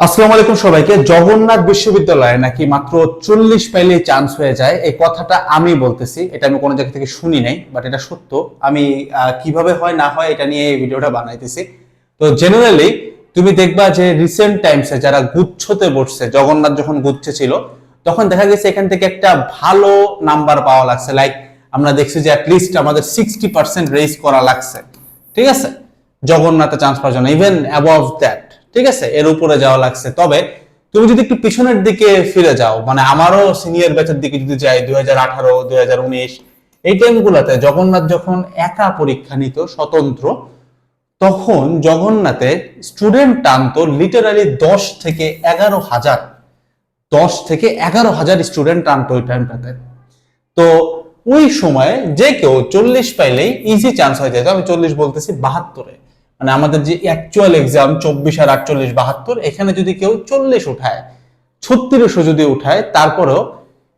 আসসালামু আলাইকুম সবাইকে। জগন্নাথ বিশ্ববিদ্যালয়ে নাকি মাত্র চল্লিশ পাইলে চান্স হয়ে যায়। এই কথাটা আমি বলতেছি, এটা আমি কোনো জায়গা থেকে শুনি নাই বাট এটা সত্য। আমি কীভাবে হয়, না হয়, এটা নিয়ে এই ভিডিওটা বানাইতেছি। তো জেনারেলি তুমি দেখবা যে রিসেন্ট টাইমসে যারা গুচ্ছতে বসছে, জগন্নাথ যখন গুচ্ছে ছিল তখন দেখা গেছে এখান থেকে একটা ভালো নাম্বার পাওয়া লাগছে। লাইক আমরা দেখছি যে অ্যাটলিস্ট আমাদের সিক্সটি পার্সেন্ট রেজ করা লাগছে। ঠিক আছে? জগন্নাথে চান্স পাওয়ার জন্য ইভেন অ্যাবভ দ্যাট ঠিক আছে? এর উপরে যাওয়া লাগছে। তবে তুমি যদি একটু পিছনের দিকে ফিরে যাও মানে আমারও সিনিয়র ব্যাচের দিকে যদি যাই, দুই হাজার আঠারো, দুই হাজার উনিশ, এই টাইমগুলোতে জগন্নাথ যখন একা পরীক্ষা নিত স্বতন্ত্র, তখন জগন্নাথে স্টুডেন্ট টানতো লিটারালি দশ থেকে এগারো হাজার। দশ থেকে এগারো হাজার স্টুডেন্ট টানতো ওই টাইমটাতে তো ওই সময়ে যে কেউ চল্লিশ পাইলেই ইজি চান্স হয়ে যেত। আমি চল্লিশ বলতেছি বাহাত্তরে। মানে আমাদের যে অ্যাকচুয়াল এক্সাম চব্বিশ আর আটচল্লিশ বাহাত্তর, এখানে যদি কেউ চল্লিশ উঠায়, ছত্রিশও যদি উঠায়, তারপরেও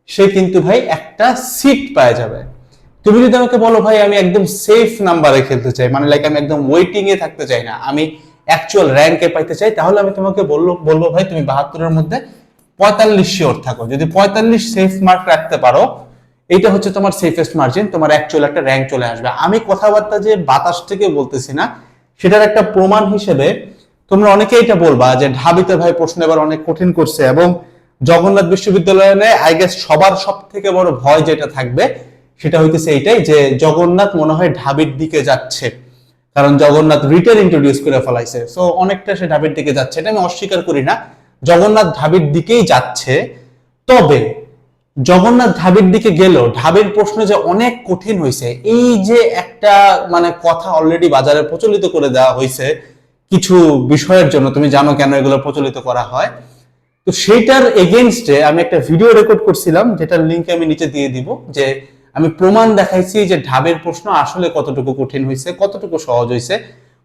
সে কিন্তু ভাই একটা সিট পাওয়া যাবে। তুমি যদি আমাকে বলো ভাই, আমি একদম সেফ নাম্বারে খেলতে চাই মানে লাইক আমি একদম ওয়েটিং এ থাকতে চাই না, আমি অ্যাকচুয়াল র্যাঙ্কে পাইতে চাই, তাহলে আমি তোমাকে বলব বলব ভাই, তুমি বাহাত্তরের মধ্যে পঁয়তাল্লিশ শিওর থাকো। যদি পঁয়তাল্লিশ সেফ মার্ক রাখতে পারো, এইটা হচ্ছে তোমার সেফেস্ট মার্জিন তোমার অ্যাকচুয়াল একটা র্যাঙ্ক চলে আসবে। আমি কথাবার্তা যে বাতাস থেকে বলতেছি না সেটার একটা প্রমাণ হিসেবে তোমরা অনেকে এটা বলবা যে ঢাবিতে ভাই প্রশ্ন এবার অনেক কঠিন করছে এবং জগন্নাথ বিশ্ববিদ্যালয়ে আই গেস সবার সব থেকে বড় ভয় যেটা থাকবে সেটা হইতেছে এইটাই যে জগন্নাথ মনে হয় ঢাবির দিকে যাচ্ছে। কারণ জগন্নাথ রিটেল ইন্ট্রোডিউস করে ফেলাইছে। সো অনেকটা সে ঢাবির দিকে যাচ্ছে। এটা আমি অস্বীকার করি না। জগন্নাথ ঢাবির দিকেই যাচ্ছে। তবে জগন্নাথ ঢাবির দিকে গেল ঢাবির প্রশ্ন যে অনেক কঠিন হয়েছে, এই যে একটা মানে কথা অলরেডি বাজারে প্রচলিত করে দেওয়া হয়েছে, কিছু বিষয়ের জন্য, তুমি জানো কেন এগুলো প্রচলিত করা হয়? তো সেইটার এগেনস্টে আমি একটা ভিডিও রেকর্ড করছিলাম, যেটার লিঙ্ক আমি নিচে দিয়ে দিব, যে আমি প্রমাণ দেখাইছি যে ঢাবের প্রশ্ন আসলে কতটুকু কঠিন হয়েছে, কতটুকু সহজ হয়েছে,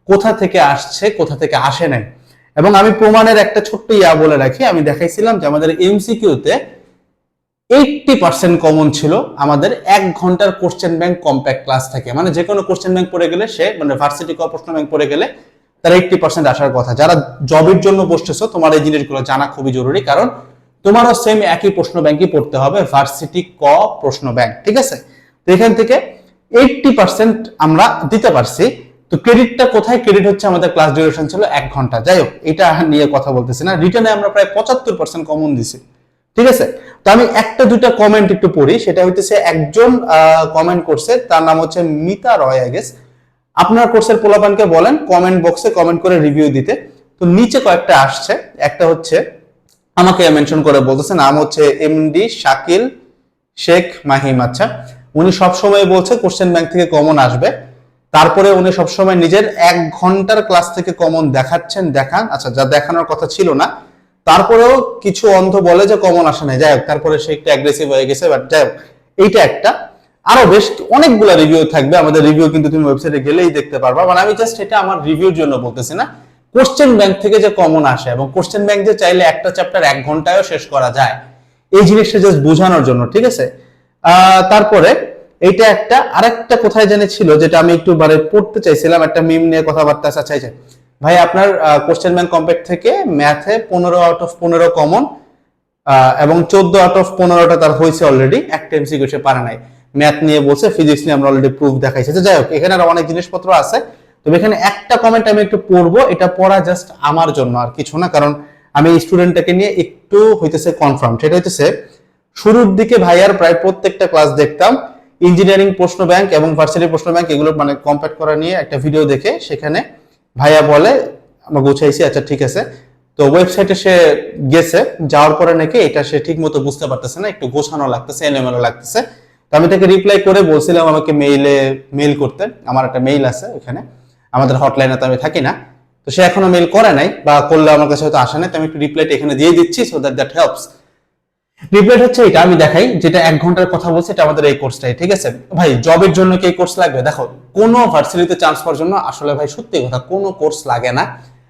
কোথা থেকে আসছে, কোথা থেকে আসে নাই। এবং আমি প্রমাণের একটা ছোট্ট ইয়া বলে রাখি, আমি দেখাইছিলাম যে আমাদের এমসিকিউতে এইটটি পার্সেন্ট কমন ছিল আমাদের এক ঘণ্টার কোশ্চেন ব্যাংক কম্প্যাক্ট ক্লাস থেকে। মানে যে কোনো কোশ্চেন ব্যাংক পড়ে গেলে সে মানে ভার্সিটি প্রশ্ন ব্যাংক পড়ে গেলে তার এইটটি পার্সেন্ট আসার কথা। যারা জবের জন্য বসতেছো, তোমার এই জিনিসগুলো জানা খুবই জরুরি, কারণ তোমারও সেম একই প্রশ্ন ব্যাংকই পড়তে হবে ভার্সিটি ক প্রশ্ন ব্যাংক ঠিক আছে? তো এখান থেকে এইটটি পার্সেন্ট আমরা দিতে পারছি। তো ক্রেডিটটা কোথায়? ক্রেডিট হচ্ছে আমাদের ক্লাস ডিউরেশন ছিল এক ঘণ্টা। যাই হোক, এটা নিয়ে কথা বলতেছি না। রিটার্নে আমরা প্রায় পঁচাত্তর পার্সেন্ট কমন দিছি। ঠিক আছে? তো আমি একটা দুইটা কমেন্ট একটু পড়ি, সেটা হইতেছে একজন কমেন্ট করছে, তার নাম হচ্ছে মিতা রয় আই গেস আপনার কোর্সের পোলাপানকে বলেন কমেন্ট বক্সে কমেন্ট করে রিভিউ দিতে। তো নিচে কয়েকটা আসছে, একটা হচ্ছে, আমাকে মেনশন করে বলতেছে, নাম হচ্ছে এমডি শাকিল শেখ মাহিম আচ্ছা। উনি সবসময় বলছে কোশ্চেন ব্যাংক থেকে কমন আসবে। তারপরে উনি সবসময় নিজের এক ঘণ্টার ক্লাস থেকে কমন দেখাচ্ছেন, দেখান। আচ্ছা যা দেখানোর কথা ছিল না তারপরেও কিছু অন্ধ বলে যে কমন আসে না যাই হোক, তারপরে সে একটু অ্যাগ্রেসিভ হয়ে গেছে বাট যাই হোক, এইটা একটা। আরও বেশ অনেকগুলো রিভিউ থাকবে। আমাদের রিভিউ কিন্তু তুমি ওয়েবসাইটে গেলেই দেখতে পারবা। মানে আমি জাস্ট এটা আমার রিভিউর জন্য বলতেছি না। কোশ্চেন ব্যাংক থেকে যে কমন আসে, এবং কোশ্চেন ব্যাংক যে চাইলে একটা চ্যাপ্টার এক ঘন্টায়ও শেষ করা যায়, এই জিনিসটা জাস্ট বোঝানোর জন্য, ঠিক আছে? তারপরে এইটা একটা। আরেকটা কোথায় জানি ছিল, যেটা আমি একটু বারে পড়তে চাইছিলাম, একটা মিম নিয়ে কথাবার্তা চাইছে ভাই, আপনার কোশ্চেন ব্যাংক কম্প্যাক্ট থেকে ম্যাথে পনেরো আউট অফ পনেরো কমন এবং চোদ্দ আউট অফ পনেরোটা তার হয়েছে অলরেডি একটা এমসিকিউ সে পারে নাই। ম্যাথ নিয়ে বলছে ফিজিক্স নিয়ে আমরা অলরেডি প্রুফ দেখাইছি। তো যাই হোক, এখানে আরও অনেক জিনিসপত্র আছে। তবে এখানে একটা কমেন্ট আমি একটু পড়ব, এটা পড়া জাস্ট আমার জন্য আর কিছু না, কারণ আমি স্টুডেন্টটাকে নিয়ে একটু হইতেছে কনফার্ম সেটা হইতেছে, শুরুর দিকে ভাইয়ার প্রায় প্রত্যেকটা ক্লাস দেখতাম ইঞ্জিনিয়ারিং প্রশ্ন ব্যাংক এবং ভার্সিটি প্রশ্ন ব্যাংক এগুলো মানে কম্প্যাক্ট করা নিয়ে একটা ভিডিও দেখে, সেখানে ভাইয়া বলে আমরা গুছাইছি আচ্ছা ঠিক আছে। তো ওয়েবসাইটে সে গেছে, যাওয়ার পরে নাকি এটা সে ঠিক মতো বুঝতে পারতেছে না, একটু গোছানো লাগতেছে, এলোমেলো লাগতেছে। তো আমি তাকে রিপ্লাই করে বলছিলাম, আমাকে মেইলে মেইল করতে। আমার একটা মেইল আছে ওখানে, আমাদের হটলাইনে তো আমি থাকি না। তো সে এখনও মেইল করে নাই বা করলে আমার কাছে হয়তো আসে নাই, তো আমি একটু রিপ্লাইটা এখানে দিয়ে দিচ্ছি so that that helps reply হচ্ছে এটা, আমি দেখাই, যেটা এক ঘণ্টার কথা বলছি, এটা আমাদের এই কোর্সটাই ঠিক আছে? ভাই জবের জন্য কি কোর্স লাগবে? দেখো, কোনো ভার্সিটিতে চান্স পাওয়ার জন্য, আসলে ভাই, সত্যি কথা, কোনো কোর্স লাগে না।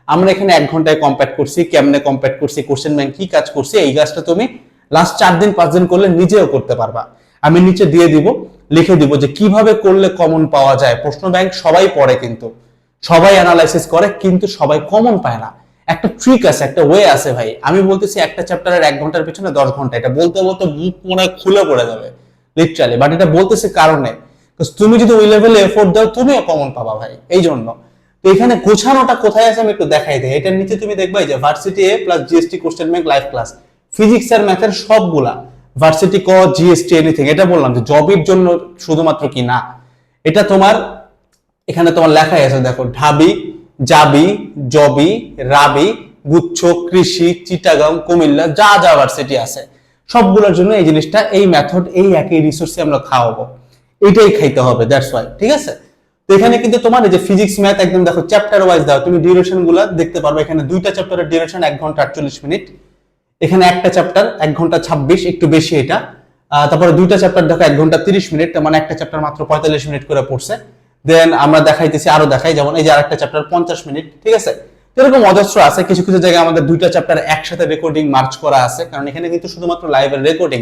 আমরা এখানে এক ঘন্টায় কম্প্যাক্ট করছি, কেমনে কম্প্যাক্ট করছি কোশ্চেন ব্যাংক কি কাজ করছি, এই কাজটা তুমি লাস্ট চার দিন, পাঁচ দিন করলে নিজেও করতে পারবা। আমি নিচে দিয়ে দিব, লিখে দিব যে কীভাবে করলে কমন পাওয়া যায়। প্রশ্ন ব্যাংক সবাই পড়ে কিন্তু। সবাই অ্যানালাইসিস করে, কিন্তু সবাই কমন পায় না। একটা ট্রিক আছে, একটা ওয়ে আছে ভাই। আমি বলতেছি একটা চ্যাপ্টারের এক ঘণ্টার পিছনে দশ ঘণ্টা। এটা বলতে বলতে মুখ মনে হয় খুলে পড়ে যাবে লিটারালি বাট এটা বলতেছি কারণে। তুমি যদি ওই লেভেলে এফোর্ট দাও, তুমিও কমন পাবা ভাই এই জন্য তো এখানে গোছানোটা কোথায় আছে আমি একটু দেখাই দিই। এটার নিচে তুমি দেখবা এই যে varsity A plus GST question bank live class physics আর ম্যাথের সবগুলা। ভার্সিটি ক জিএসটি এনিথিং এটা বললাম যে জবের জন্য শুধুমাত্র কি না। এটা তোমার, এখানে তোমার লেখাই আছে, দেখো, ঢাবি জাবি, জবি, রাবি, গুচ্ছ, কৃষি, চিটাগাং, কুমিল্লা, যা যা ভার্সিটি আছে। সবগুলোর জন্য এই জিনিসটা, এই মেথড এই একই রিসোর্সে আমরা খাওয়াবো। এটাই খাইতে হবে দ্যাটস ওয়াই ঠিক আছে? তো এখানে কিন্তু তোমার এই যে ফিজিক্স ম্যাথ একদম দেখো চ্যাপ্টার ওয়াইজ দাও। তুমি ডিউরেশনগুলা দেখতে পারবে, এখানে দুইটা চ্যাপ্টারের ডিউরেশন এক ঘণ্টা আটচল্লিশ মিনিট। এখানে একটা চ্যাপ্টার এক ঘণ্টা ছাব্বিশ, একটু বেশি এটা। তারপরে দুইটা চ্যাপ্টার দেখো, এক ঘণ্টা তিরিশ মিনিট মানে একটা চ্যাপ্টার মাত্র পঁয়তাল্লিশ মিনিট করে পড়ছে। দেন আমরা দেখাইতেছি, আরও দেখাই, যেমন এই যে আরেকটা চ্যাপ্টার পঞ্চাশ মিনিট, ঠিক আছে? এরকম অজস্র আছে, কিছু কিছু জায়গায় আমাদের দুইটা চ্যাপ্টার একসাথে রেকর্ডিং মার্চ করা আছে, কারণ এখানে কিন্তু শুধুমাত্র লাইভের রেকর্ডিং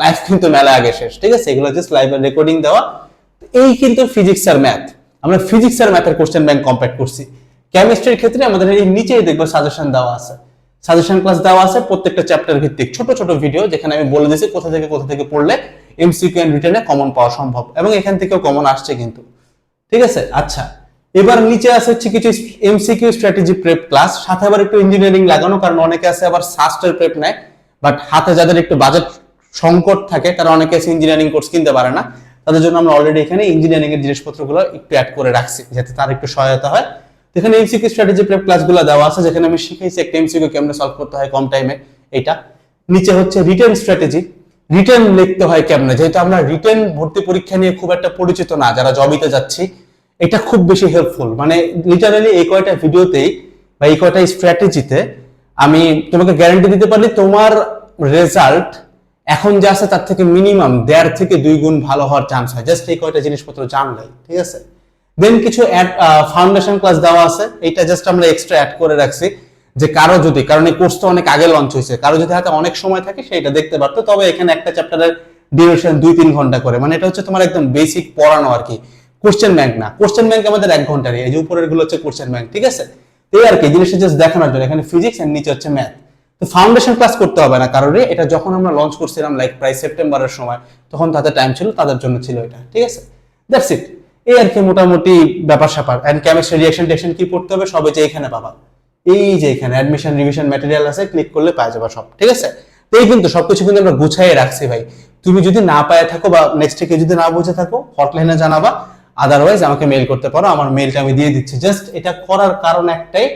লাইভ কিন্তু মেলা আগে শেষ, ঠিক আছে? এগুলো জাস্ট লাইভের রেকর্ডিং দেওয়া। এই কিন্তু ফিজিক্স আর ম্যাথ আমরা ফিজিক্স আর ম্যাথের কোশ্চেন ব্যাংক কম্প্যাক্ট করছি। কেমিস্ট্রির ক্ষেত্রে আমাদের এই নিচেই দেখব সাজেশন দেওয়া আছে। সাজেশন ক্লাস দেওয়া আছে প্রত্যেকটা চ্যাপ্টার ভিত্তিক, ছোট ছোট ভিডিও যেখানে আমি বলে দিয়েছি কোথা থেকে কোথা থেকে পড়লে এমসিকিউ এন্ড রিটেনে কমন পাওয়া সম্ভব, এবং এখান থেকেও কমন আসছে কিন্তু। ঠিক আছে? আচ্ছা এবার নিচে আছে হচ্ছে কিছু এমসিকিউ স্ট্র্যাটেজি প্রেপ ক্লাস সাথে আবার একটু ইঞ্জিনিয়ারিং লাগানো, কারণ অনেকে আছে আবার সাস্টের প্রেপ নেয় বাট হাতে যাদের একটু বাজেট সংকট থাকে তারা অনেকে আছে ইঞ্জিনিয়ারিং কোর্স কিনতে পারে না, তাদের জন্য আমরা অলরেডি এখানে ইঞ্জিনিয়ারিং এর জিনিসপত্রগুলো একটু অ্যাড করে রাখছি, যাতে তার একটু সহায়তা হয়। এখানে এমসিকিউ স্ট্র্যাটেজি প্রেপ ক্লাসগুলো দেওয়া আছে, যেখানে আমি শিখাইছি একটা এমসিকিউ কেমনে সলভ করতে হয় কম টাইমে এটা। নিচে হচ্ছে রিটেন স্ট্র্যাটেজি রিটেন লিখতে হয় কেমনে? যেহেতু আমরা রিটেন ভর্তি পরীক্ষা নিয়ে খুব একটা পরিচিত না, যারা জবিতে যাচ্ছি এটা খুব বেশি হেল্পফুল মানে লিটারালি এই কয়টা ভিডিওতেই বা এই কয়টা স্ট্র্যাটেজিতে আমি তোমাকে গ্যারান্টি দিতে পারি তোমার রেজাল্ট এখন যা আছে তার থেকে মিনিমাম দেড় থেকে দুই গুণ ভালো হওয়ার চান্স হয়। জাস্ট এই কয়টা জিনিসপত্র জানলেই, ঠিক আছে? দেন কিছু ফাউন্ডেশন ক্লাস দেওয়া আছে। এটা জাস্ট আমরা এক্সট্রা অ্যাড করে রাখছি যে কারও যদি, কারণ এই কোর্স তো অনেক আগে লঞ্চ হয়েছে। কারও যদি হাতে অনেক সময় থাকে সেটা দেখতে পারতো। তবে এখানে একটা চ্যাপ্টারের ডিউরেশন দুই তিন ঘণ্টা করে। মানে এটা হচ্ছে তোমার একদম বেসিক পড়ানো আর কি। কোশ্চেন ব্যাংক না। কোশ্চেন ব্যাংক আমাদের এক ঘন্টারই। এই যে উপরেরগুলো হচ্ছে কোশ্চেন ব্যাংক ঠিক আছে? এই আর কি, জিনিসটা জাস্ট দেখানোর জন্য। এখানে ফিজিক্স এন্ড নিচে হচ্ছে ম্যাথ তো ফাউন্ডেশন ক্লাস করতে হবে না কারণ এটা যখন আমরা লঞ্চ করছিলাম লাইক প্রায় সেপ্টেম্বরের সময়, তখন তাদের টাইম ছিল, তাদের জন্য ছিল এটা, ঠিক আছে? দ্যাটস ইট এই আর কি মোটামুটি ব্যাপার স্যাপার। এন্ড কেমিস্ট্রি রিয়াকশন টেকশন কি পড়তে হবে সবে যে এখানে পাবা। এই যে এখানে অ্যাডমিশন রিভিশন ম্যাটেরিয়াল আছে ক্লিক করলে পাওয়া যাবে সব, ঠিক আছে? তো এই কিন্তু সবকিছু কিন্তু আমরা গুছাইয়ে রাখছি ভাই। তুমি যদি না পায়ে থাকো বা নেক্সট থেকে যদি না বুঝে থাকো হটলাইনে জানাবা। আদারওয়াইজ আমাকে মেল করতে পারো। আমার মেলটা আমি দিয়ে দিচ্ছি। জাস্ট এটা করার কারণ একটাই,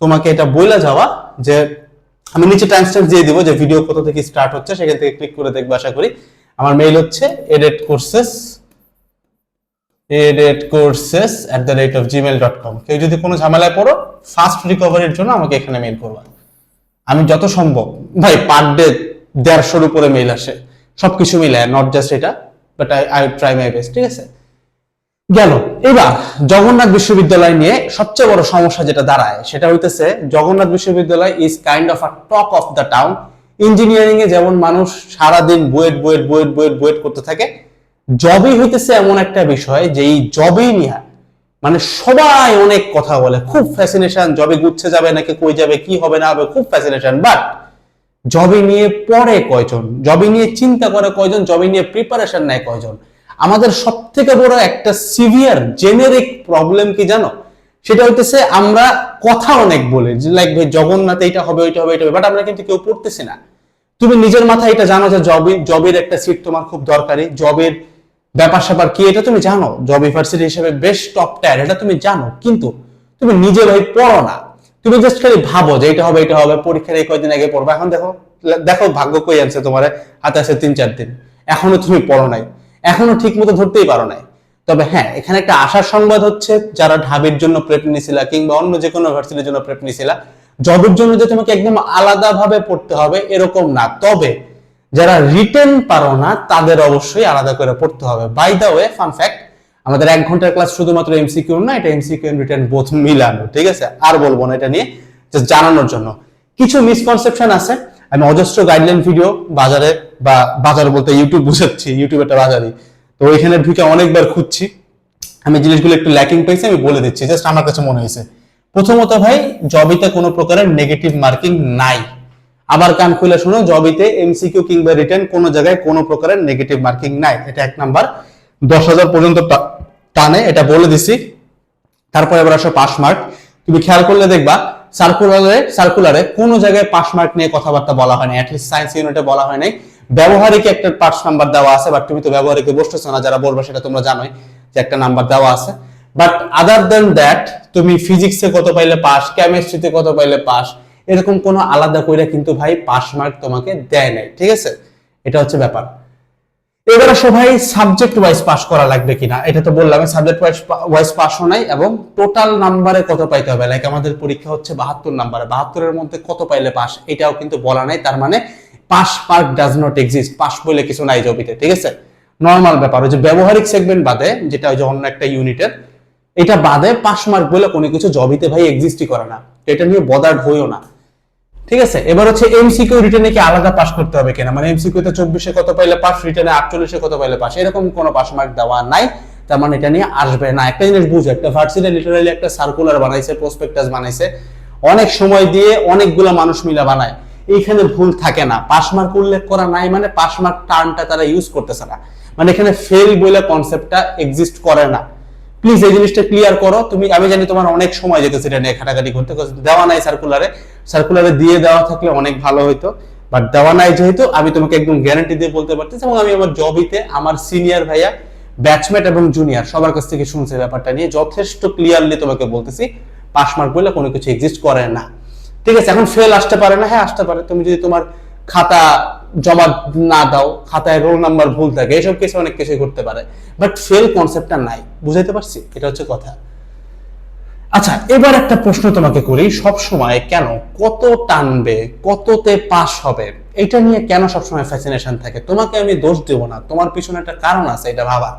তোমাকে এটা বলে যাওয়া যে আমি নিচে টাইমস্ট্যাম্প দিয়ে দিব যে ভিডিও কোথা থেকে স্টার্ট হচ্ছে, সেখান থেকে ক্লিক করে দেখবে আশা করি। আমার মেইল হচ্ছে edet courses edet courses at the rate of Gmail dot com কেউ যদি কোনো ঝামেলায় পড়ো ফাস্ট রিকভারির জন্য আমাকে এখানে মেইল করবা। আমি যত সম্ভব, ভাই পার ডে দেড়শোর উপরে মেইল আসে। সবকিছু মিলে নট জাস্ট এটা but I I try my best ঠিক আছে? গেল। এবার জগন্নাথ বিশ্ববিদ্যালয় নিয়ে সবচেয়ে বড় সমস্যা যেটা দাঁড়ায়, সেটা হইতেছে জগন্নাথ বিশ্ববিদ্যালয় is kind of a talk of the town engineering এ যেমন মানুষ সারাদিন বুয়েট বুয়েট বুয়েট বুয়েট বুয়েট করতে থাকে জবই হইতেছে এমন একটা বিষয় যে এই জবই নিয়ে মানে সবাই অনেক কথা বলে, খুব ফ্যাসিনেশন জবে গুচ্ছে যাবে নাকি কই যাবে, কি হবে না হবে, খুব ফ্যাসিনেশন বাট জবে নিয়ে পড়ে কয়জন জবে নিয়ে চিন্তা করে কয়জন জবে নিয়ে প্রিপারেশন নেয় কয়জন? আমাদের সব থেকে বড় একটা সিভিয়ার জেনেরিক প্রবলেম কি জানো? সেটা হইতেছে আমরা কথা অনেক বলি লাইক ভাই জগন্নাথ এইটা হবে, ওইটা হবে এটা হবে বাট আমরা কিন্তু কেউ পড়তেছি না। তুমি নিজের মাথায় এটা জানো যে জবে জবের একটা সিট তোমার খুব দরকারি। জবের ব্যাপার স্যাপার কি এটা তুমি জানো? জব ইউনিভার্সিটি হিসেবে বেশ টপ টায়ার এটা তুমি জানো। কিন্তু তুমি নিজে ভাই পড়ো না। তুমি জাস্ট খালি ভাবো যে এটা হবে এটা হবে, পরীক্ষার এই কয়দিন আগে পড়বে। এখন দেখো দেখো ভাগ্য কই আনছে তোমার, হাতে আছে তিন, চার দিন। এখনও তুমি পড়ো নাই। এখনও ঠিক মতো ধরতেই পারো নাই। তবে হ্যাঁ এখানে একটা আশার সংবাদ হচ্ছে, যারা ঢাবির জন্য প্রেপ নিছিলা কিংবা অন্য যে কোনো ভার্সিটির জন্য প্রেপ নিছিলা জবের জন্য যে তোমাকে একদম আলাদাভাবে পড়তে হবে এরকম না। তবে যারা রিটেন পারো না, তাদের অবশ্যই আলাদা করে পড়তে হবে। By the way fun fact আমাদের এক ঘণ্টার ক্লাস শুধুমাত্র এমসিকিউ না, এটা এমসিকিউ রিটেন বোথ মিলানো, ঠিক আছে? আর বলব না এটা নিয়ে জাস্ট জানানোর জন্য। কিছু মিসকনসেপশন আছে, আমি অজস্র গাইডলাইন ভিডিও বাজারে বা বাজার বলতে ইউটিউব বুঝাচ্ছি ইউটিউব একটা বাজারই। তো ওইখানে ঢুকে অনেকবার খুঁজছি। আমি জিনিসগুলো একটু ল্যাকিং পেয়েছি, আমি বলে দিচ্ছি জাস্ট আমার কাছে মনে হয়েছে। প্রথমত ভাই, জবিতে কোনো প্রকারের নেগেটিভ মার্কিং নাই। আবার কান খুলে শুনো জবিতে এমসিকিউ কিংবা রিটার্ন কোনো জায়গায় কোনো প্রকারের নেগেটিভ মার্কিং নাই। এটা এক নাম্বার। দশ হাজার পর্যন্ত টানে, এটা বলে দিছি। তারপরে এবার আসো পাস মার্ক তুমি খেয়াল করলে দেখবা সার্কুলারে সার্কুলারে কোনো জায়গায় পাস মার্ক নিয়ে কথাবার্তা বলা হয়নি। অ্যাটলিস্ট সায়েন্স ইউনিটে বলা হয় নাই। ব্যবহারিক একটা পাস নাম্বার দেওয়া আছে বাট তুমি তো ব্যবহারিকে বসতেছো না, যারা বলবে সেটা তোমরা জানোই যে একটা নাম্বার দেওয়া আছে। বাট আদার দেন দ্যাট তুমি ফিজিক্সে কত পাইলে পাস কেমিস্ট্রিতে কত পাইলে পাস, এরকম কোনো আলাদা কইরা কিন্তু ভাই পাস মার্ক তোমাকে দেয় নাই, ঠিক আছে? এটা হচ্ছে ব্যাপার। এবারে সবাই সাবজেক্ট ওয়াইজ পাস করা লাগবে কিনা? এটা তো বললাম সাবজেক্ট ওয়াইজ ওয়াইজ পাসও নাই, এবং টোটাল নাম্বারে কত পাইতে হবে? লাইক আমাদের পরীক্ষা হচ্ছে বাহাত্তর নাম্বারে বাহাত্তরের মধ্যে কত পাইলে পাস? এটাও কিন্তু বলা নাই, তার মানে pass mark does not exist pass বলে কিছু নাই জবিতে ঠিক আছে? নর্মাল ব্যাপার, ওই যে ব্যবহারিক সেগমেন্ট বাদে, যেটা ওই যে অন্য একটা ইউনিটের এটা বাদে পাস মার্ক বলে কোনো কিছু জবিতে ভাই এক্সিস্টই করে না। এটা নিয়ে বদার্ড হইও না। ঠিক আছে? এবার হচ্ছে এমসিকিউ রিটার্নে কি আলাদা পাস করতে হবে কিনা? মানে এমসিকিউ তে চব্বিশে কত পাইলে পাস রিটার্নে আটচল্লিশে কত পাইলে পাস এরকম কোনো পাস মার্ক দেওয়া নাই। তার মানে এটা নিয়ে আসবে না। একটা জিনিস বুঝো, একটা ভার্সিটি লিটারালি একটা সার্কুলার বানাইছে প্রসপেক্টাস বানাইছে। অনেক সময় দিয়ে অনেকগুলো মানুষ মিলা বানায়। এইখানে ভুল থাকে না। পাস মার্ক উল্লেখ করা নাই মানে পাস মার্ক টার্মটা তারা ইউজ করতেছে না। মানে এখানে ফেল বলে কনসেপ্টটা এক্সিস্ট করে না। প্লিজ এই জিনিসটা ক্লিয়ার করো। তুমি, আমি জানি তোমার অনেক সময় যেতেছে এটা নিয়ে ঘাটাঘাটি করতে দেওয়া নাই সার্কুলারে সার্কুলারে দিয়ে দেওয়া থাকলে অনেক ভালো হতো বাট দেওয়া নাই যেহেতু, আমি তোমাকে একদম গ্যারান্টি দিয়ে বলতে পারতেছি এবং আমি আমার জবিতে আমার সিনিয়র ভাইয়া ব্যাচমেট এবং জুনিয়র সবার কাছ থেকে শুনছে ব্যাপারটা নিয়ে। যথেষ্ট ক্লিয়ারলি তোমাকে বলতেছি পাস মার্ক বলে কোনো কিছু এক্সিস্ট করে না। ঠিক আছে, এখন ফেল আসতে পারে না। হ্যাঁ আসতে পারে। তুমি যদি তোমার খাতা জমা না দাও, খাতায় রোল নাম্বার ভুল থাকে, এসব কেসে অনেক কিছুই করতে পারে। বাট ফেল কনসেপ্টটা নাই, বুঝাইতে পারছি? এটা হচ্ছে কথা। আচ্ছা এবার একটা প্রশ্ন তোমাকে করি, সব সময় কেন কত টানবে, কততে পাস হবে? এটা নিয়ে কেন সবসময় ফ্যাসিনেশন থাকে? তোমাকে আমি দোষ দেব না। তোমার পিছনে একটা কারণ আছে, এটা ভাবা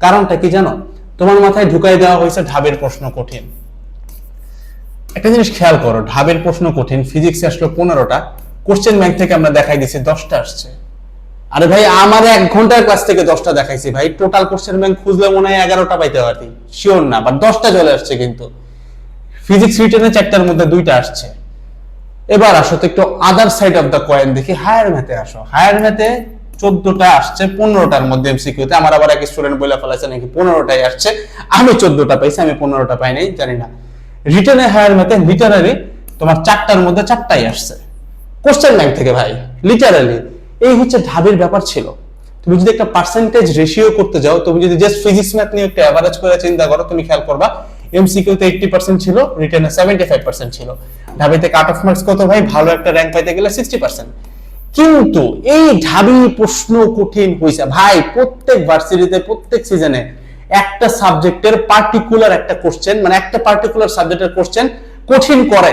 কারণটা কি জানো? তোমার মাথায় ঢুকাই দেওয়া হয়েছে ঢাবের প্রশ্ন কঠিন। একটা জিনিস খেয়াল করো, ঢাবের প্রশ্ন কঠিন ফিজিক্সে আসলো পনেরোটা কোশ্চেন ব্যাংক থেকে আমরা দেখাই দিছি দশটা আসছে। আরে ভাই, আমার এক ঘণ্টার ক্লাস থেকে দশটা দেখাইছি ভাই টোটাল কোশ্চেন ব্যাংক খুঁজলে মনে হয় এগারোটা পাইতে পারতি। শিওর না বাট দশটা চলে আসছে কিন্তু। ফিজিক্স রিটেনের চারটার মধ্যে দুইটা আসছে। এবার আসো তো একটু other side of the coin দেখি হায়ার ম্যাথে আসো। হায়ার ম্যাথে চোদ্দটা আসছে, পনেরোটার মধ্যে এমসিকিউতে আমার আবার এক স্টুডেন্ট বলে ফেলাছে নাকি পনেরোটাই আসছে। আমি চোদ্দটা পাইছি, আমি পনেরোটা পাই নাই, জানি না। রিটেনে হায়ার ম্যাথে লিটারারি তোমার চারটার মধ্যে চারটাই আসছে। কোশ্চেন ব্যাংক থেকে ভাই লিটারালি এই হচ্ছে ঢাবির ব্যাপার ছিল। তুমি যদি একটা পার্সেন্টেজ রেশিও করতে যাও, তুমি যদি জাস্ট ফিজিক্স ম্যাথ নিয়ে একটা অ্যাভারেজ করে চিন্তা করো, তুমি খেয়াল করবা এমসিকিউ তে এইটটি পার্সেন্ট ছিল রিটেনে সেভেন্টি ফাইভ পার্সেন্ট ছিল। ঢাবিতে কাট অফ মার্কস কত ভাই? ভালো একটা র্যাঙ্ক পাইতে গেলে সিক্সটি পার্সেন্ট কিন্তু এই ঢাবি প্রশ্ন কঠিন হয়েছে ভাই, প্রত্যেক ভার্সিটিতে প্রত্যেক সিজনে একটা সাবজেক্টের পার্টিকুলার একটা কোশ্চেন মানে একটা পার্টিকুলার সাবজেক্টের কোশ্চেন কঠিন করে।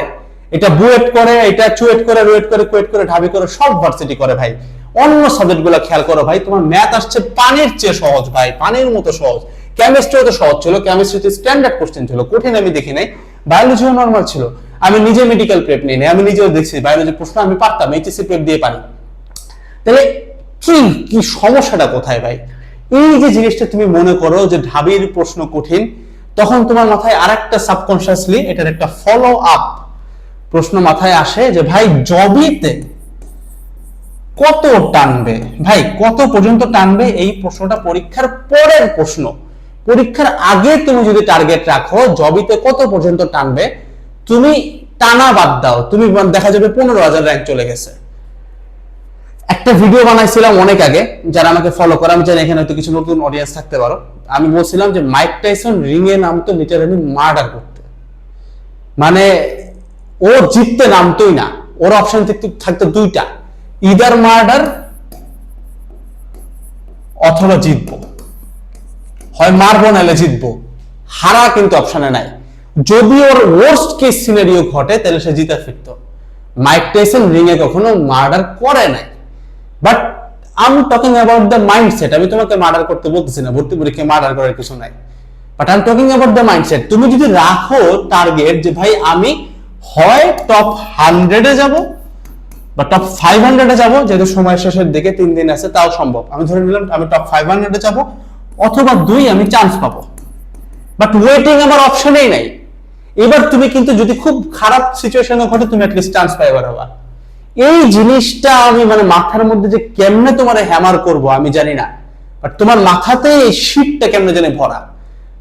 এটা বুয়েট করে এটা চুয়েট করে রুয়েট করে কুয়েট করে ঢাবি করে সব ভার্সিটি করে ভাই। অন্য সাবজেক্টগুলো খেয়াল করো ভাই তোমার ম্যাথ আসছে পানির চেয়ে সহজ ভাই পানির মতো সহজ। কেমিস্ট্রিও তো সহজ ছিল কেমিস্ট্রিতে স্ট্যান্ডার্ড কোশ্চেন ছিল কঠিন আমি দেখি নাই। বায়োলজিও নর্মাল ছিল। আমি নিজে মেডিকেল প্রেপ নিই নাই, আমি নিজেও দেখছি বায়োলজি প্রশ্ন আমি পারতাম এইচএসসি প্রেপ দিয়ে পারি। তাহলে কি কি সমস্যাটা কোথায় ভাই? এই যে জিনিসটা তুমি মনে করো যে ঢাবির প্রশ্ন কঠিন, তখন তোমার মাথায় আরেকটা সাবকনসিয়াসলি এটার একটা ফলো আপ প্রশ্ন মাথায় আসে যে, ভাই, জবিতে কত টানবে? ভাই, কত পর্যন্ত টানবে? এই প্রশ্নটা পরীক্ষার পরের প্রশ্ন। পরীক্ষার আগে তুমি যদি টার্গেট রাখো, জবিতে কত পর্যন্ত টানবে, তুমি টানা বাদ দাও। তুমি দেখা যাবে পনেরো হাজার র্যাঙ্ক চলে গেছে। একটা ভিডিও বানাইছিলাম অনেক আগে, যারা আমাকে ফলো করে, আমি জানি এখানে হয়তো কিছু নতুন অডিয়েন্স থাকতে পারো। আমি বলছিলাম যে মাইক টাইসন রিং এ নামতো লিটারালি মার্ডার করতে। মানে ও জিততে নামতোই না। ওর অপশন থাকতো দুইটা। ইদার মার্ডার অথবা জিতবো। হয় মারবো নাহলে জিতবো। হারা কিন্তু অপশনে নাই। যদি ওর ওয়ার্স্ট কেস সিনারিও ঘটে, তাহলে সে জিতে ফিরতো। মাইক টাইসন রিং এ কখনো মার্ডার করে নাই। বাট আমি টকিং অ্যাবাউট দ্য মাইন্ডসেট আমি তোমাকে মার্ডার করতে বলতেছি না, ভর্তি পরীক্ষায় মার্ডার করার কিছু নাই। But I am talking about the mindset তুমি যদি রাখো টার্গেট যে ভাই আমি হয় টপ হান্ড্রেডে যাব, বা টপ ফাইভ হান্ড্রেডে যাব, যেহেতু সময় শেষের দিকে তিন দিন আছে, তাও সম্ভব। আমি ধরে নিলাম আমি টপ ফাইভ হান্ড্রেডে যাব, অথবা দুই আমি চান্স পাবো। বাট ওয়েটিং আমার অপশনেই নাই। এবার তুমি কিন্তু যদি খুব খারাপ সিচুয়েশনে ঘটে, তুমি অ্যাটলিস্ট চান্স পাইবার হবা। এই জিনিসটা আমি মানে মাথার মধ্যে যে কেমনে তোমার হ্যামার করব, আমি জানি না। বাট তোমার মাথাতে এই শীতটা কেমনে জানি ভরা।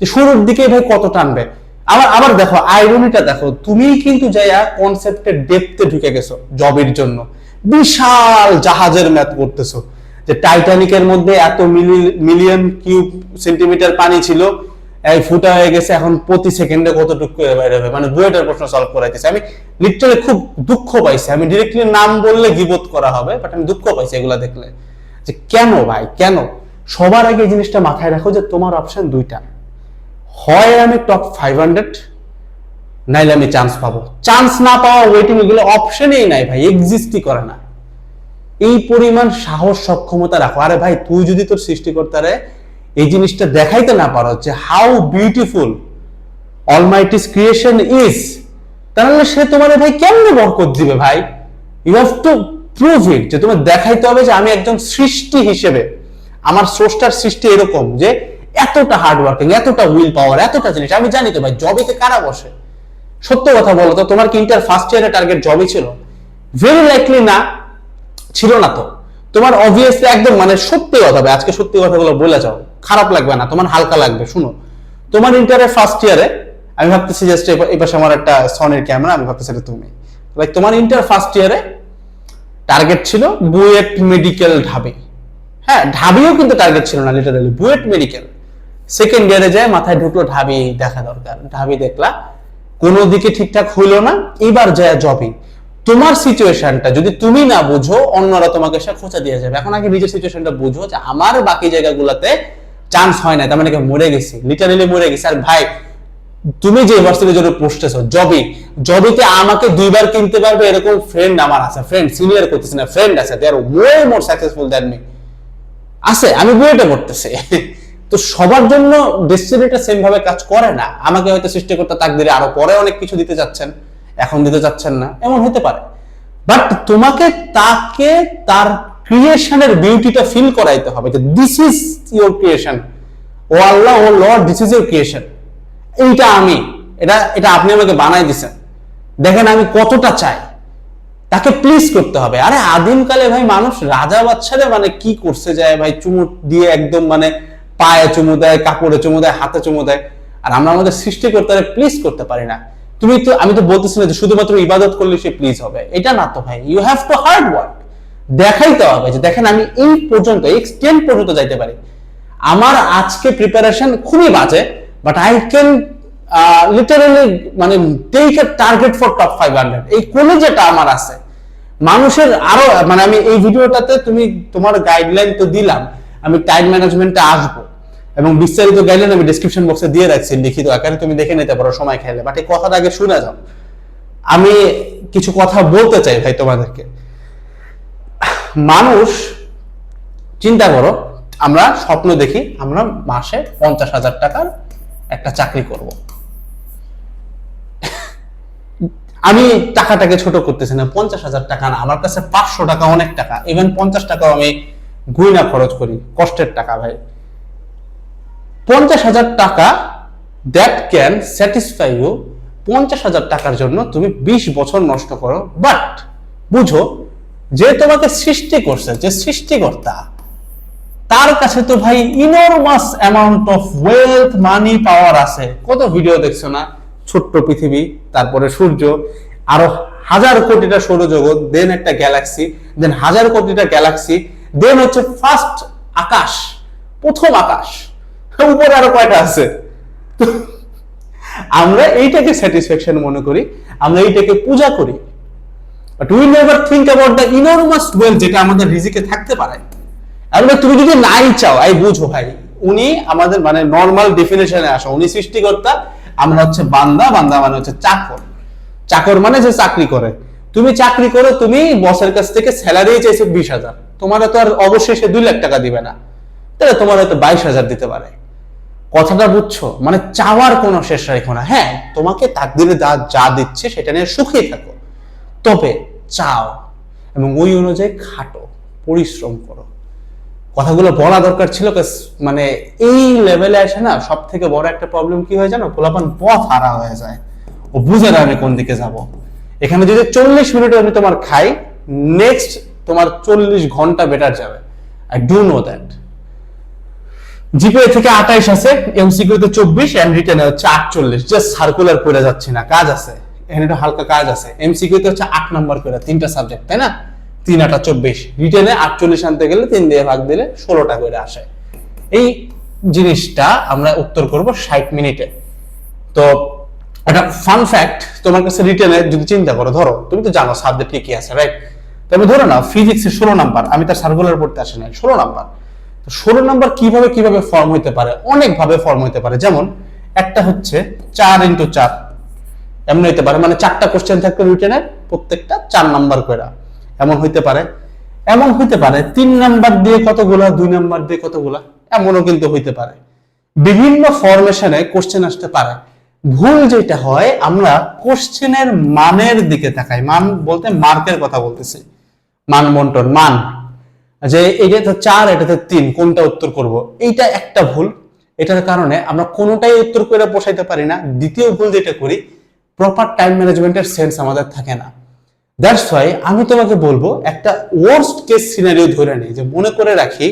যে শুরুর দিকে ভাই কত টানবে। আবার আবার দেখো আইরনিটা দেখো তুমি কিন্তু যাইয়া কনসেপ্টের ডেপতে ঢুকে গেছো জবের জন্য। বিশাল জাহাজের ম্যাথ করতেছো। যে টাইটানিকের মধ্যে এত মিলিয়ন কিউব সেন্টিমিটার পানি ছিল এই ফুটা হয়ে গেছে, এখন প্রতি সেকেন্ডে কতটুকু বাইরে হবে? মানে বুয়েটের প্রশ্ন সলভ করাইতেছে। আমি লিটারালি খুব দুঃখ পাইছি। আমি ডিরেক্টলি নাম বললে গিবোধ করা হবে বাট আমি দুঃখ পাইছি এগুলা দেখলে। যে কেন ভাই, কেন? সবার আগে এই জিনিসটা মাথায় রাখো যে তোমার অপশন দুইটা। হয় আমি টপ ফাইভ হান্ড্রেড নাইলে আমি চান্স পাবো। চান্স না পাওয়া ওয়েটিং এগুলো অপশনই নাই ভাই এক্সিস্টই করে না। এই পরিমাণ সাহস, সক্ষমতা রাখো। আরে ভাই, তুই যদি তোর সৃষ্টিকর্তারে এই জিনিসটা দেখাইতে না পারো যে how beautiful almighty's creation is তাহলে সে তোমার ভাই কেমনে বরকত দিবে ভাই? You have to prove it যে তোমার দেখাইতে হবে যে আমি একজন সৃষ্টি হিসেবে। আমার স্রষ্টার সৃষ্টি এরকম যে এতটা হার্ড ওয়ার্কিং এতটা উইল পাওয়ার এতটা জিনিস। আমি জানি তো ভাই জবেতে কারা বসে? সত্য কথা বলো তো, তোমার কি ইন্টার ফার্স্ট ইয়ারের টার্গেট জবই ছিল? ভেরি লাইকলি না, ছিল না তো। তোমার অবভিয়াসলি একদম মানে সত্যি কথা ভাই, আজকে সত্যি কথাগুলো বলে যাও। খারাপ লাগবে না, তোমার হালকা লাগবে, শুনো। তোমার ইন্টারের ফার্স্ট ইয়ারে আমি ভাবতেছি জাস্ট এই পাশে আমার একটা সনের ক্যামেরা আমি ভাবতেছি এটা তুমি। লাইক তোমার ইন্টার ফার্স্ট ইয়ারে টার্গেট ছিল বুয়েট মেডিকেল ঢাবি। হ্যাঁ ঢাবিও কিন্তু টার্গেট ছিল না লিটারালি বুয়েট মেডিকেল সেকেন্ড ইয়ারে যায়, মাথায় ঢুকলো ঢাবি দেখা দরকার। ঢাবি দেখলা, কোনো দিকে ঠিকঠাক হইল না, এবার যায় জবই তোমার সিচুয়েশনটা যদি তুমি না বুঝো, অন্যরা তোমাকে সে খোঁচা দিয়ে যাবে। এখন আগে নিজের সিচুয়েশনটা বুঝো যে আমার বাকি জায়গাগুলোতে চান্স হয় না তার মানে মরে গেছি লিটারালি মরে গেছি। আর ভাই, তুমি যে ইউনিভার্সিটির জন্য পড়তেছো জবি জবিতে আমাকে দুইবার কিনতে পারবে এরকম ফ্রেন্ড আমার আছে। ফ্রেন্ড সিনিয়র করতেছে না ফ্রেন্ড আছে। They are way more successful than me আছে, আমি বুয়েটে পড়তেছি। তো সবার জন্য ডেস্টিনিটা সেম ভাবে কাজ করে না। আমাকে হয়তো সৃষ্টিকর্তা তাকদিরে আরও পরে অনেক কিছু দিতে যাচ্ছেন। এখন দিতে যাচ্ছেন না। এমন হতে পারে। বাট তোমাকে তাকে তার ক্রিয়েশনের বিউটিটা ফিল করাইতে হবে যে this is your creation O Allah, O Lord this is your creation এইটা আমি, এটা এটা আপনি আমাকে বানাই দিছেন। দেখেন আমি কতটা চাই। তাকে প্লিজ করতে হবে। আরে আদিমকালে ভাই মানুষ রাজা বাচ্চারে মানে কি করছে যায় ভাই চুমুট দিয়ে একদম মানে পায়ে চুমু দেয়, কাপড়ে চুমু দেয়, হাতে চুমু দেয়। আর আমরা আমাদের সৃষ্টি করতে প্লিজ করতে পারি না। তুমি তো আমি তো বলতেছি না যে শুধুমাত্র ইবাদত করলে সে প্লিজ হবে। এটা না তো ভাই। You have to hard work দেখাইতে হবে যে, দেখেন আমি এই পর্যন্ত এক্সটেন্ড পর্যন্ত যাইতে পারি। আমার আজকে প্রিপারেশন খুবই বাজে বাট আই ক্যান লিটারালি মানে take a target for top five hundred এই যেটা আমার আছে। মানুষের আরও মানে আমি এই ভিডিওটাতে তুমি তোমার গাইডলাইন তো দিলাম। আমি টাইম ম্যানেজমেন্টে আসব। এবং বিস্তারিত গাইডলাইন আমি ডিসক্রিপশন বক্সে দিয়ে রাখছি, লিখিত আকারে। তুমি দেখে নিতে পারো, সময় খেলে বাট এই কথাটা আগে শুনে যাও। আমি কিছু কথা বলতে চাই ভাই তোমাদেরকে। মানুষ, চিন্তা করো, আমরা স্বপ্ন দেখি আমরা মাসে পঞ্চাশ হাজার টাকার একটা চাকরি করব। আমি টাকাটাকে ছোট করতেছি না, পঞ্চাশ হাজার টাকা না, আমার কাছে পাঁচশো টাকা অনেক টাকা। ইভেন পঞ্চাশ টাকাও আমি গুইনা খরচ করি, কষ্টের টাকা ভাই। পঞ্চাশ হাজার টাকা দ্যাট ক্যান স্যাটিসফাই ইউ পঞ্চাশ হাজার টাকার জন্য তুমি বিশ বছর নষ্ট করো। বাট বুঝো, যে তোমাকে সৃষ্টি করছে, যে সৃষ্টিকর্তা, তার কাছে তো ভাই enormous amount of wealth money power আছে। কত ভিডিও দেখছ না? ছোট্ট পৃথিবী, তারপরে সূর্য, আরও হাজার কোটিটা সৌরজগৎ দেন একটা গ্যালাক্সি দেন হাজার কোটিটা গ্যালাক্সি দেন হচ্ছে ফার্স্ট আকাশ, প্রথম আকাশ। উপরে আরও কয়টা আছে? আমরা এইটাকে স্যাটিসফ্যাকশন মনে করি, আমরা এইটাকে পূজা করি। But we never think about the enormous wealth যেটা আমাদের রিজিকে থাকতে পারে। এবং তুমি যদি নাই চাও, আই বুঝো ভাই, উনি আমাদের মানে নর্মাল ডেফিনেশনে আসো, উনি সৃষ্টিকর্তা, আমরা হচ্ছে বান্দা বান্দা মানে হচ্ছে চাকর। চাকর মানে যে চাকরি করে। তুমি চাকরি করো, তুমি বসের কাছ থেকে স্যালারি চাইছো বিশ হাজার। তোমার তো আর অবশ্যই সে দুই লাখ টাকা দিবে না। তাহলে তোমার হয়তো বাইশ হাজার দিতে পারে। কথাটা বুঝছ? মানে চাওয়ার কোনো শেষ রেখো না। হ্যাঁ তোমাকে তাকদিরে যা যা দিচ্ছে সেটা নিয়ে সুখী থাকো। তবে চাও এবং ওই অনুযায়ী খাটো, পরিশ্রম করো। কথাগুলো বলা দরকার ছিল মানে এই লেভেলে আসে না সব থেকে বড় একটা প্রবলেম কি হয় জানো? পোলাপান পথ হারা হয়ে যায়। ও বুঝে না আমি কোন দিকে যাব। এখানে যদি চল্লিশ মিনিট আমি তোমার খাই নেক্সট তোমার চল্লিশ ঘণ্টা বেটার যাবে। I do know that GPA থেকে আঠাইশ আছে এমসিকিউ তে চব্বিশ এন্ড রিটেনে হচ্ছে আটচল্লিশ। জাস্ট সার্কুলার করে যাচ্ছি না, কাজ আছে। এখানে একটু হালকা কাজ আছে। এমসিকিউ তে হচ্ছে আট নাম্বার করে, তিনটা সাবজেক্ট তাই না? তিন আটা চব্বিশ। রিটেনে আটচল্লিশ আনতে গেলে তিন দিয়ে ভাগ দিলে ষোলোটা করে আসে। এই জিনিসটা আমরা উত্তর করব ষাট মিনিটে। তো একটা ফান ফ্যাক্ট তোমার কাছে রিটেনে যদি চিন্তা করো, ধরো, তুমি তো জানো সাবজেক্ট কি কি আছে রাইট তবে ধরো না ফিজিক্সের ষোলো নাম্বার আমি তার সার্কুলার পড়তে আসি নাই, ষোলো নাম্বার ষোলো নাম্বার কীভাবে কীভাবে ফর্ম হইতে পারে? অনেক ভাবে ফর্ম হইতে পারে। যেমন, একটা হচ্ছে চার ইন্টু চার। এমন হইতে পারে মানে চারটা কোশ্চেন থাকবে রিটেনের প্রত্যেকটা চার নাম্বার করে এমন হইতে পারে। এমন হইতে পারে, তিন নাম্বার দিয়ে কতগুলা, দুই নাম্বার দিয়ে কতগুলা? এমনও কিন্তু হইতে পারে। বিভিন্ন ফরমেশনে কোশ্চেন আসতে পারে। ভুল যেটা হয়, আমরা কোশ্চেনের মানের দিকে তাকাই। মান বলতে মার্কের কথা বলতেছি। মান বন্টন, মান। যে এটা তো চার, এটা তো তিন, কোনটা উত্তর করব? এইটা একটা ভুল। এটার কারণে আমরা কোনোটাই উত্তর করে বসাইতে পারি না। দ্বিতীয় ভুল যেটা করি প্রপার টাইম ম্যানেজমেন্টের সেন্স আমাদের থাকে না। দ্যাটস ওয়াই আমি তোমাকে বলব, একটা ওয়ার্স্ট কেস সিনারিও ধরে নিই যে মনে করে রাখি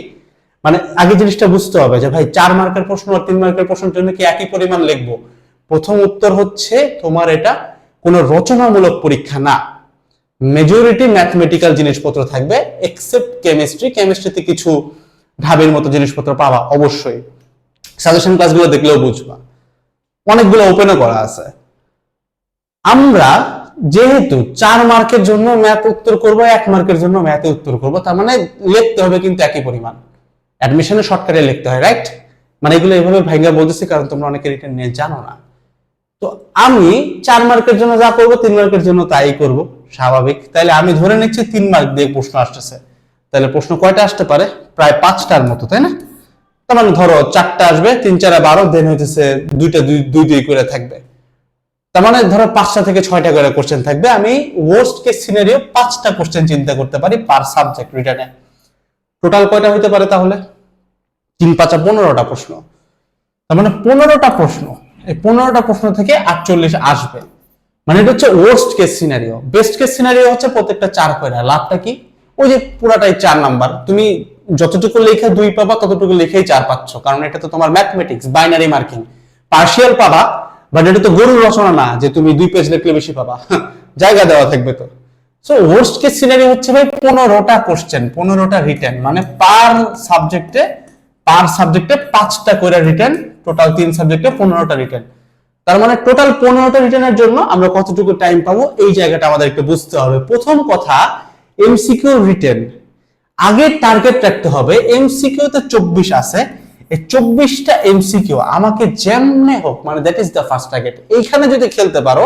মানে আগে জিনিসটা বুঝতে হবে যে ভাই, চার মার্কের প্রশ্ন আর তিন মার্কের প্রশ্নের জন্য কি একই পরিমাণ লিখব? প্রথম উত্তর হচ্ছে তোমার এটা কোনো রচনামূলক পরীক্ষা না। মেজরিটি ম্যাথমেটিক্যাল জিনিসপত্র থাকবে এক্সেপ্ট কেমিস্ট্রি কেমিস্ট্রিতে কিছু ঢাবের মতো জিনিসপত্র পাবা, অবশ্যই। সাজেশন ক্লাসগুলো দেখলেও বুঝবা। অনেকগুলো ওপেনও করা আছে। আমরা যেহেতু চার মার্কের জন্য ম্যাথ উত্তর করব, এক মার্কের জন্য ম্যাথে উত্তর করব, তার মানে লিখতে হবে কিন্তু একই পরিমাণ। অ্যাডমিশনে শর্টকাটে লিখতে হয় রাইট মানে এগুলো এভাবে ভাইঙ্গা বলতেছি, কারণ তোমরা অনেকে রিটার্ন নিয়ে জানো না। তো আমি চার মার্কের জন্য যা করব, তিন মার্কের জন্য তাই করব। স্বাভাবিক। তাহলে আমি ধরে নিচ্ছি তিন মার্ক দিয়ে প্রশ্ন আসতেছে। তাহলে প্রশ্ন কয়টা আসতে পারে? প্রায় পাঁচটার মতো, তাই না? তার মানে ধরো চারটা আসবে, তিন, চারে বারো দেন হইতেছে দুইটা, দুই দুই দুই করে থাকবে। তার মানে ধরো পাঁচটা থেকে ছয়টা করে কোশ্চেন থাকবে। আমি ওয়ার্স্ট কেস সিনারিও পাঁচটা কোশ্চেন চিন্তা করতে পারি পার সাবজেক্ট রিটার্নে টোটাল কয়টা হইতে পারে তাহলে? তিন, পাঁচা পনেরোটা প্রশ্ন। তার মানে পনেরোটা প্রশ্ন। এই পনেরোটা প্রশ্ন থেকে আটচল্লিশ আসবে। মানে এটা হচ্ছে worst case scenario best case scenario হচ্ছে প্রত্যেকটা চার করে লাভটা কি? ওই যে পুরাটাই চার নাম্বার। তুমি যতটুকু লেখা দুই পাবা, ততটুকু লেখেই চার পাচ্ছ। কারণ এটা তো তোমার ম্যাথমেটিক্স বাইনারি মার্কিং পার্শিয়াল পাবা বাট এটা তো গরুর রচনা না, যে তুমি দুই পেজ লিখলে বেশি পাবা। জায়গা দেওয়া থাকবে তো। সো ওয়ার্স্ট কেস সিনারি হচ্ছে ভাই পনেরোটা কোশ্চেন পনেরোটা রিটার্ন মানে পার সাবজেক্টে পার সাবজেক্টে পাঁচটা করে রিটার্ন টোটাল তিন সাবজেক্টে পনেরোটা রিটেন তার মানে টোটাল পনেরোটা রিটার্নের জন্য আমরা কতটুকু টাইম পাবো? এই জায়গাটা আমাদের একটু বুঝতে হবে। প্রথম কথা এমসিকিউ রিটেন আগে টার্গেট রাখতে হবে। এমসিকিউ তে চব্বিশ আছে। এই চব্বিশটা এমসিকিউ আমাকে যেমনে হোক মানে that is the first target এইখানে যদি খেলতে পারো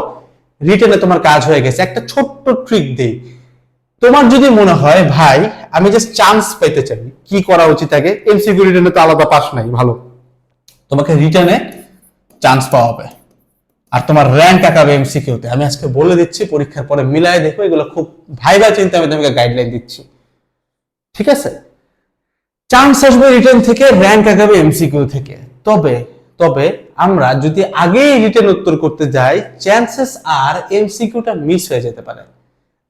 রিটেনে তোমার কাজ হয়ে গেছে। একটা ছোট্ট ট্রিক দেই। তোমার যদি মনে হয়, ভাই, আমি জাস্ট চান্স পেতে চাই। কি করা উচিত আগে? এমসিকিউ রিটেনে তো আলাদা পাস নাই, ভালো। তোমাকে রিটার্নে চান্স পাওয়া হবে। আর তোমার র্যাঙ্ক আঁকাবে এমসিকিউতে আমি আজকে বলে দিচ্ছি, পরীক্ষার পরে মিলায় দেখো, এগুলো খুব ভাইবা চিন্তা আমি তোমাকে গাইডলাইন দিচ্ছি। ঠিক আছে? চান্স আসবে রিটার্ন থেকে র্যাঙ্ক আঁকাবে এমসিকিউ থেকে। তবে তবে আমরা যদি আগেই রিটার্ন উত্তর করতে যাই চান্সেস আর এমসিকিউটা মিস হয়ে যেতে পারে।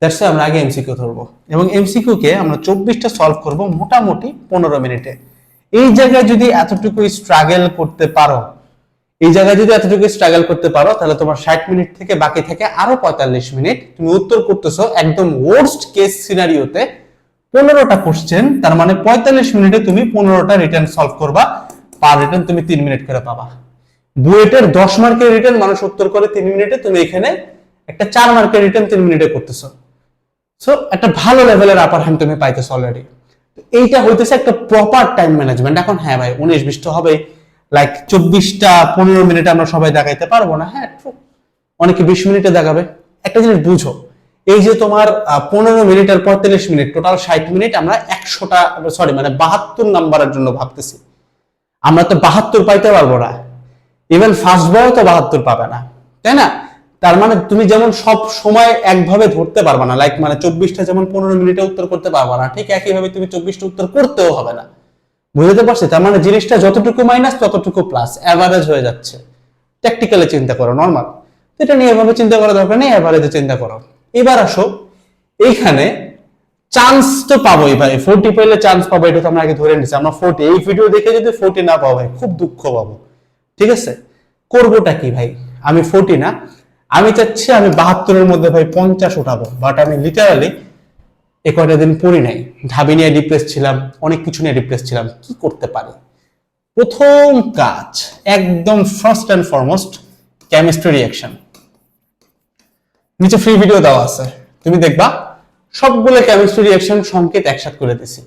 দ্যাটস আমরা আগে এমসিকিউ ধরবো। এবং এমসিকিউ কে আমরা চব্বিশটা সলভ করব মোটামুটি পনেরো মিনিটে। এই জায়গায় যদি এতটুকু স্ট্রাগল করতে পারো এই জায়গায় যদি এতটুকু স্ট্রাগল করতে পারো, তাহলে তোমার ষাট মিনিট থেকে বাকি থেকে আরও পঁয়তাল্লিশ মিনিট। তুমি উত্তর করতেছো একদম ওয়ার্স্ট কেস সিনারিওতে পনেরোটা কোশ্চেন তার মানে পঁয়তাল্লিশ মিনিটে তুমি পনেরোটা রিটার্ন সলভ করবা। পার রিটার্ন তুমি তিন মিনিট করে পাবা। বুয়েটের দশ মার্কের রিটার্ন মানুষ উত্তর করে তিন মিনিটে, তুমি এখানে একটা চার মার্কের রিটার্ন তিন মিনিটে করতেছো। সো একটা ভালো লেভেলের আপার হ্যান্ড তুমি পাইতেছো অলরেডি এইটা হইতেছে একটা প্রপার টাইম ম্যানেজমেন্ট এখন হ্যাঁ ভাই, উনিশ বিশটা হবে লাইক চব্বিশটা পনেরো মিনিটে আমরা সবাই দেখাইতে পারব না। হ্যাঁ। অনেকে বিশ মিনিটে দেখাবে। একটা জিনিস বুঝো, এই যে তোমার পনেরো মিনিট আর পঁয়তাল্লিশ মিনিট টোটাল ষাট মিনিট আমরা একশোটা সরি মানে বাহাত্তর নাম্বারের জন্য ভাবতেছি। আমরা তো বাহাত্তর পাইতে পারব না। ইভেন ফার্স্ট বয় তো বাহাত্তর পাবে না। তাই না? তার মানে তুমি যেমন সব সময় একভাবে ধরতে পারবে না। লাইক মানে চব্বিশটা যেমন পনেরো মিনিটে উত্তর করতে পারবে না, ঠিক একইভাবে তুমি চব্বিশটা উত্তর করতেও হবে না। বুঝতে পারছি? তার মানে জিনিসটা যতটুকু মাইনাস ততটুকু প্লাস অ্যাভারেজ হয়ে যাচ্ছে। ট্যাকটিক্যালি চিন্তা করো নর্মাল এটা নিয়ে এভাবে চিন্তা করা দরকার নেই এভারেজে চিন্তা করো। এবার আসো, এইখানে চান্স তো পাবোই ভাই। ফোর্টি পেলে চান্স পাবো, এটা তো আমরা আগে ধরে নিচ্ছি আমরা ফোর্টি এই ভিডিও দেখে যদি ফোর্টি না পাবো ভাই, খুব দুঃখ পাবো। ঠিক আছে? করবোটা কি ভাই? আমি ফোর্টি না। আমি চাচ্ছি আমি বাহাত্তরের মধ্যে ভাই পঞ্চাশ উঠাবো বাট আমি লিটারালি এ কয়টা দিন পড়ি নাই। ঢাবি নিয়ে ডিপ্রেস ছিলাম, অনেক কিছু নিয়ে ডিপ্রেস ছিলাম, কি করতে পারি? প্রথম কাজ, একদম first and foremost chemistry reaction নিচে ফ্রি ভিডিও দেওয়া আছে, তুমি দেখবা, সবগুলো কেমিস্ট্রি রিয়াকশন সংকেত একসাথে করে দিছি।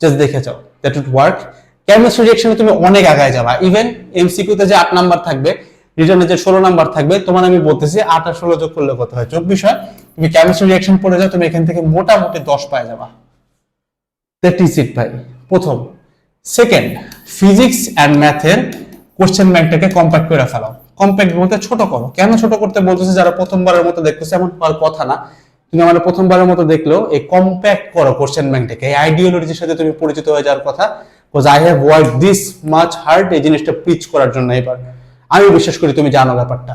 জাস্ট দেখে যাও দ্যাট উড ওয়ার্ক কেমিস্ট্রি রিয়াকশনে তুমি অনেক আগায় যাবা ইভেন এমসিকিউতে যে আট নাম্বার থাকবে রিটার্নে যে ষোলো নাম্বার থাকবে, তোমার আমি বলতেছি আট আর ষোলো যোগ করলে কত হয়? চব্বিশ হয়। তুমি কেমিস্ট্রি রিয়াকশন পড়ে যাও, তুমি এখান থেকে মোটামুটি দশ পায় যাবা। দ্যাট ইজ ইট ভাই, প্রথম। সেকেন্ড ফিজিক্স অ্যান্ড ম্যাথের কোশ্চেন ব্যাংকটাকে কম্প্যাক্ট করে ফেলাও কম্প্যাক্ট বলতে ছোট করো। কেন ছোট করতে বলতেছে? যারা প্রথমবারের মতো দেখতেছে, এমন হওয়ার কথা না। তুমি আমার প্রথমবারের মতো দেখল এই কম্প্যাক্ট করো কোশ্চেন ব্যাংকটাকে এই আইডিওলজির সাথে তুমি পরিচিত হয়ে যাওয়ার কথা। Because I have work this much hard এই জিনিসটা পিচ করার জন্য এবার। আমি বিশ্বাস করি তুমি জানো ব্যাপারটা।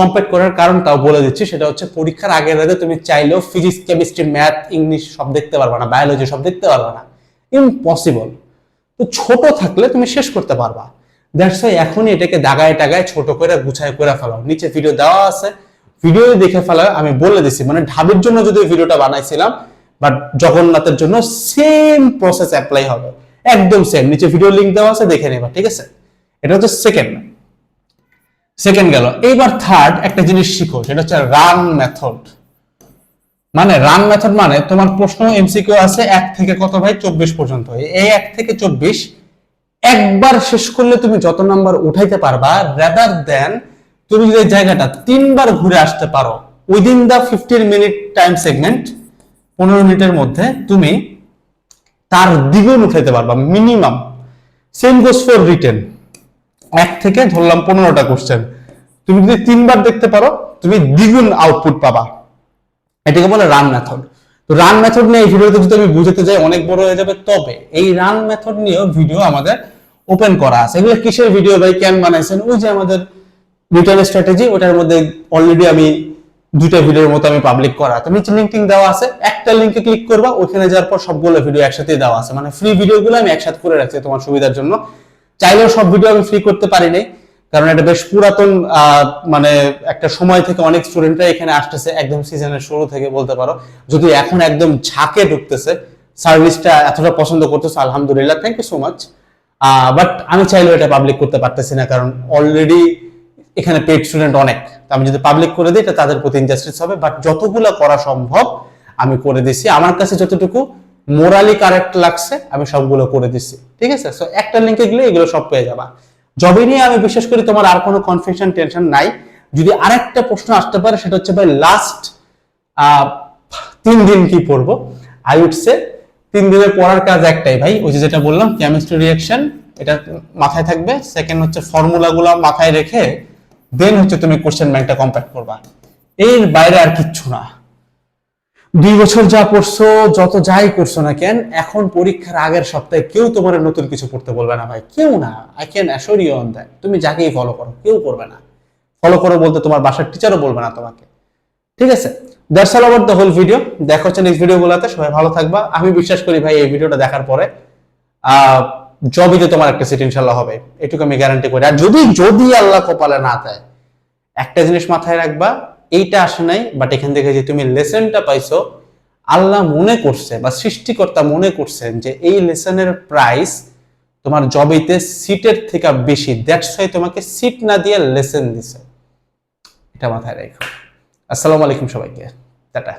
কম্প্যাক্ট করার কারণটাও বলে দিচ্ছি, সেটা হচ্ছে পরীক্ষার আগের রাতে তুমি চাইলেও ফিজিক্স কেমিস্ট্রি ম্যাথ ইংলিশ সব দেখতে পারবে না বায়োলজি সব দেখতে পারবে না। ইম্পসিবল তো ছোট থাকলে তুমি শেষ করতে পারবা। দ্যাটস ওয়াই এখনই এটাকে দাগায় টাগায় ছোট করে গুছায় করে ফেলাও নিচে ভিডিও দেওয়া আছে। ভিডিও দেখে ফেলা, আমি বলে দিছি। মানে ঢাবির জন্য যদি ভিডিওটা বানাইছিলাম বাট জগন্নাথের জন্য সেম প্রসেস অ্যাপ্লাই হবে। একদম সেম নিচে ভিডিও লিংক দেওয়া আছে, দেখে নেবা, ঠিক আছে? এটা হচ্ছে সেকেন্ড সেকেন্ড গেল, এইবার থার্ড একটা জিনিস শিখো, সেটা হচ্ছে রান মেথড মানে রান মেথড মানে তোমার প্রশ্ন এমসিকিউ আছে এক থেকে কত ভাই? চব্বিশ পর্যন্ত। এই এক থেকে চব্বিশ একবার শেষ করলে তুমি যত নাম্বার উঠাইতে পারবা রেদার দেন তুমি যদি জায়গাটা তিনবার ঘুরে আসতে পারো within the fifteen minute time segment পনেরো মিনিটের মধ্যে তুমি তার দ্বিগুণ উঠাইতে পারবা minimum same goes for written এক থেকে ধরলাম পনেরোটা কোশ্চেন তুমি যদি তিনবার দেখতে পারো, তুমি দ্বিগুণ আউটপুট পাবা। এটাকে বলে রান মেথড তো রান মেথড নিয়ে এই ভিডিওতে যদি আমি বুঝাতে যাই, অনেক বড় হয়ে যাবে। তবে এই রান মেথড নিয়েও ভিডিও আমাদের ওপেন করা আছে। এগুলো কিসের ভিডিও ভাই? কেন বানাইছেন? ওই যে আমাদের রিটার্ন স্ট্র্যাটেজি ওটার মধ্যে অলরেডি আমি দুইটা ভিডিওর মতো আমি পাবলিক করা। তো নিচে লিঙ্কিং দেওয়া আছে। একটা লিঙ্কে ক্লিক করবা ওখানে যাওয়ার পর সবগুলো ভিডিও একসাথে দেওয়া আছে। মানে ফ্রি ভিডিওগুলো আমি একসাথে করে রাখছি তোমার সুবিধার জন্য। চাইলেও সব ভিডিও আমি ফ্রি করতে পারি নাই কারণ এটা বেশ পুরাতন মানে একটা সময় থেকে অনেক স্টুডেন্টরা এখানে আসতেছে, একদম সিজনের শুরু থেকে বলতে পারো। যদি এখন একদম ঝাঁকে ঢুকতেছে সার্ভিসটা এতটা পছন্দ করতেছে, আলহামদুলিল্লাহ thank you so much but আমি চাইলেও এটা পাবলিক করতে পারতেছি না, কারণ অলরেডি এখানে পেড স্টুডেন্ট অনেক। আমি যদি পাবলিক করে দিই, এটা তাদের প্রতি ইনজাস্টিস হবে বাট যতগুলো করা সম্ভব আমি করে দিছি। আমার কাছে যতটুকু মোরালি কারেক্ট লাগছে, আমি সবগুলো করে দিছি। ঠিক আছে? সো একটা লিঙ্কে গেলে এগুলো সব পেয়ে যাবা। জবে নিয়ে আমি বিশ্বাস করি তোমার আর কোনো কনফিউশন টেনশন নাই। যদি আরেকটা প্রশ্ন আসতে পারে, সেটা হচ্ছে ভাই লাস্ট তিন দিন কি পড়ব? আই উড সে তিন দিনের পড়ার কাজ একটাই ভাই। ওই যে যেটা বললাম কেমিস্ট্রি রিয়াকশন এটা মাথায় থাকবে। সেকেন্ড হচ্ছে ফর্মুলাগুলো মাথায় রেখে দেন হচ্ছে তুমি কোশ্চেন ব্যাংকটা কম্প্যাক্ট করবা। এর বাইরে আর কিচ্ছু না। দুই বছর যা পড়ছো, যত যাই করছ না কেন, এখন পরীক্ষার আগের সপ্তাহে কেউ তোমার নতুন কিছু পড়তে বলবে না ভাই। কেউ না। I can assure you on that তুমি যাকেই ফলো করো, কেউ করবে না। ফলো করো বলতে তোমার বাসার টিচারও বলবে না তোমাকে। ঠিক আছে? That's all about the whole video দেখা হচ্ছে নেক্সট ভিডিওগুলোতে সবাই ভালো থাকবা। আমি বিশ্বাস করি ভাই, এই ভিডিওটা দেখার পরে জবিতে তোমার একটা সিট ইনশাল্লাহ হবে। এটুকু আমি গ্যারান্টি করি। আর যদি যদি আল্লাহ কপালে না দেয়, একটা জিনিস মাথায় রাখবা এইটা আসে নাই বাট এখান থেকে যে তুমি লেসনটা পাইছো, আল্লাহ মনে করছে বা সৃষ্টিকর্তা মনে করছেন যে এই লেসনের প্রাইস তোমার জবেতে সিটের থেকে বেশি দ্যাটস ওয়াই তোমাকে সিট না দিয়ে লেসন দিছে। এটা মাথায় রেখো। আসসালামু আলাইকুম সবাইকে। টাটা।